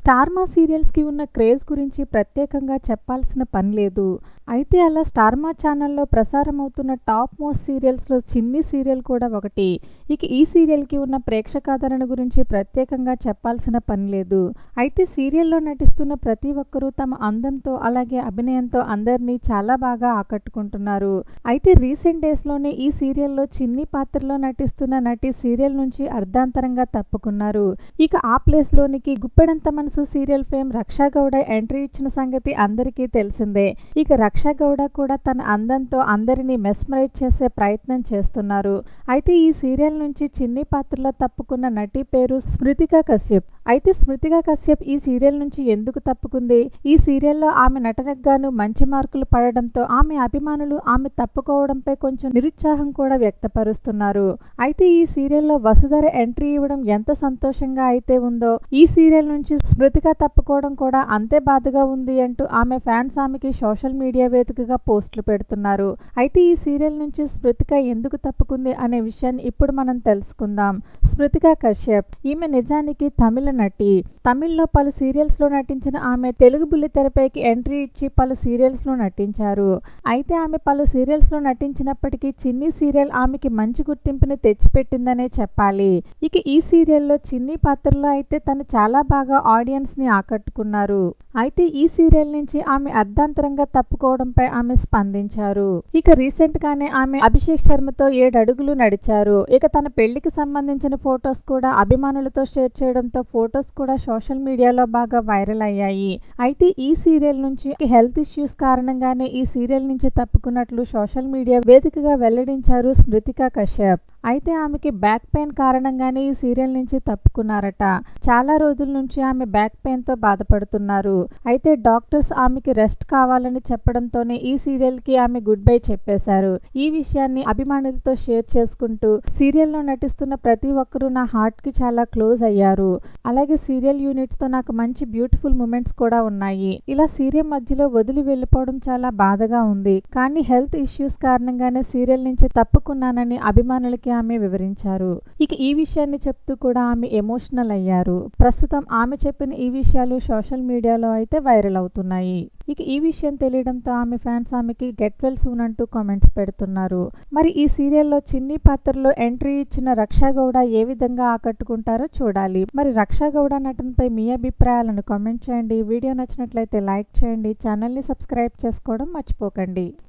స్టార్మా సీరియల్స్కి ఉన్న క్రేజ్ గురించి ప్రత్యేకంగా చెప్పాల్సిన పని లేదు. అయితే అలా స్టార్మా ఛానల్లో ప్రసారం అవుతున్న టాప్ మోస్ట్ సీరియల్స్లో చిన్ని సీరియల్ కూడా ఒకటి. ఇక ఈ సీరియల్కి ఉన్న ప్రేక్షకాదరణ గురించి ప్రత్యేకంగా చెప్పాల్సిన పని లేదు. అయితే సీరియల్లో నటిస్తున్న ప్రతి ఒక్కరూ తమ అందంతో అలాగే అభినయంతో అందరినీ చాలా బాగా ఆకట్టుకుంటున్నారు. అయితే రీసెంట్ డేస్లోనే ఈ సీరియల్లో చిన్ని పాత్రలో నటిస్తున్న నటి సీరియల్ నుంచి అర్ధాంతరంగా తప్పుకున్నారు. ఇక ఆ ప్లేస్లోనికి Guppedantha Manasu serial fame Raksha Gowda entry ఇచ్చిన సంగతి అందరికీ తెలిసిందే. ఇక రక్షగౌడ కూడా తన అందంతో అందరినీ మెస్మరైజ్ చేసే ప్రయత్నం చేస్తున్నారు. అయితే ఈ సీరియల్ నుంచి చిన్ని పాత్రలో తప్పుకున్న నటి పేరు స్మృతిక కశ్యప్. అయితే స్మృతిక కశ్యప్ ఈ సీరియల్ నుంచి ఎందుకు తప్పుకుంది? ఈ సీరియల్లో ఆమె నటనకు గాను మంచి మార్కులు పడడంతో ఆమె అభిమానులు ఆమె తప్పుకోవడంపై కొంచెం నిరుత్సాహం కూడా వ్యక్తపరుస్తున్నారు. అయితే ఈ సీరియల్లో వసుధర ఎంట్రీ ఇవ్వడం ఎంత సంతోషంగా అయితే ఉందో ఈ సీరియల్ నుంచి స్మృతిక తప్పుకోవడం కూడా అంతే బాధగా ఉంది అంటూ ఆమె ఫ్యాన్స్ ఆమెకి సోషల్ మీడియా వేదికగా పోస్టులు పెడుతున్నారు. అయితే ఈ సీరియల్ నుంచి స్మృతిక ఎందుకు తప్పుకుంది అనే విషయాన్ని ఇప్పుడు మనం తెలుసుకుందాం. కృతికా కశ్యప్. ఈమె నిజానికి తమిళ నటి. తమిళ్ళో పలు సీరియల్స్లో నటించిన ఆమె తెలుగు బుల్లితెరపైకి ఎంట్రీ ఇచ్చి పలు సీరియల్స్లో నటించారు. అయితే ఆమె పలు సీరియల్స్లో నటించినప్పటికీ చిన్ని సీరియల్ ఆమెకి మంచి గుర్తింపుని తెచ్చిపెట్టిందనే చెప్పాలి. ఇక ఈ సీరియల్లో చిన్ని పాత్రలో అయితే తను చాలా బాగా ఆడియన్స్ని ఆకట్టుకున్నారు. అయితే ఈ సీరియల్ నుంచి ఆమె అర్ధాంతరంగా తప్పుకోవడంపై ఆమె స్పందించారు. ఇక రీసెంట్ గానే ఆమె అభిషేక్ శర్మతో ఏడు అడుగులు నడిచారు. ఇక తన పెళ్ళికి సంబంధించిన ఫొటోస్ కూడా అభిమానులతో షేర్ చేయడంతో ఫొటోస్ కూడా సోషల్ మీడియాలో బాగా వైరల్ అయ్యాయి. అయితే ఈ సీరియల్ నుంచి హెల్త్ ఇష్యూస్ కారణంగానే ఈ సీరియల్ నుంచి తప్పుకున్నట్లు సోషల్ మీడియా వేదికగా వెల్లడించారు స్మృతిక కశ్యప్. అయితే ఆమెకి బ్యాక్ పెయిన్ కారణంగానే ఈ సీరియల్ నుంచి తప్పుకున్నారట. చాలా రోజుల నుంచి ఆమె బ్యాక్ పెయిన్తో బాధపడుతున్నారు. అయితే డాక్టర్స్ ఆమెకి రెస్ట్ కావాలని చెప్పడంతోనే ఈ సీరియల్కి ఆమె గుడ్ బై చెప్పేశారు. ఈ విషయాన్ని అభిమానులతో షేర్ చేసుకుంటూ సీరియల్లో నటిస్తున్న ప్రతి ఒక్కరూ నా హార్ట్కి చాలా క్లోజ్ అయ్యారు. అలాగే సీరియల్ యూనిట్స్తో నాకు మంచి బ్యూటిఫుల్ మూమెంట్స్ కూడా ఉన్నాయి. ఇలా సీరియల్ మధ్యలో వదిలి వెళ్ళిపోవడం చాలా బాధగా ఉంది. కానీ హెల్త్ ఇష్యూస్ కారణంగానే సీరియల్ నుంచి తప్పుకున్నానని అభిమానులకి ఆమె వివరించారు. ఇక ఈ విషయాన్ని చెప్తూ కూడా ఆమె ఎమోషనల్ అయ్యారు. ప్రస్తుతం ఆమె చెప్పిన ఈ విషయాలు సోషల్ మీడియాలో అయితే వైరల్ అవుతున్నాయి. ఇక ఈ విషయం తెలియడంతో ఆమె ఫ్యాన్స్ ఆమెకి గెట్ వెల్ సూన్ అంటూ కామెంట్స్ పెడుతున్నారు. మరి ఈ సీరియల్లో చిన్ని పాత్రలో ఎంట్రీ ఇచ్చిన రక్షా గౌడ ఏ విధంగా ఆకట్టుకుంటారో చూడాలి. మరి రక్షా గౌడ నటనపై మీ అభిప్రాయాలను కామెంట్ చేయండి. వీడియో నచ్చినట్లయితే లైక్ చేయండి. ఛానల్ని సబ్స్క్రైబ్ చేసుకోవడం మర్చిపోకండి.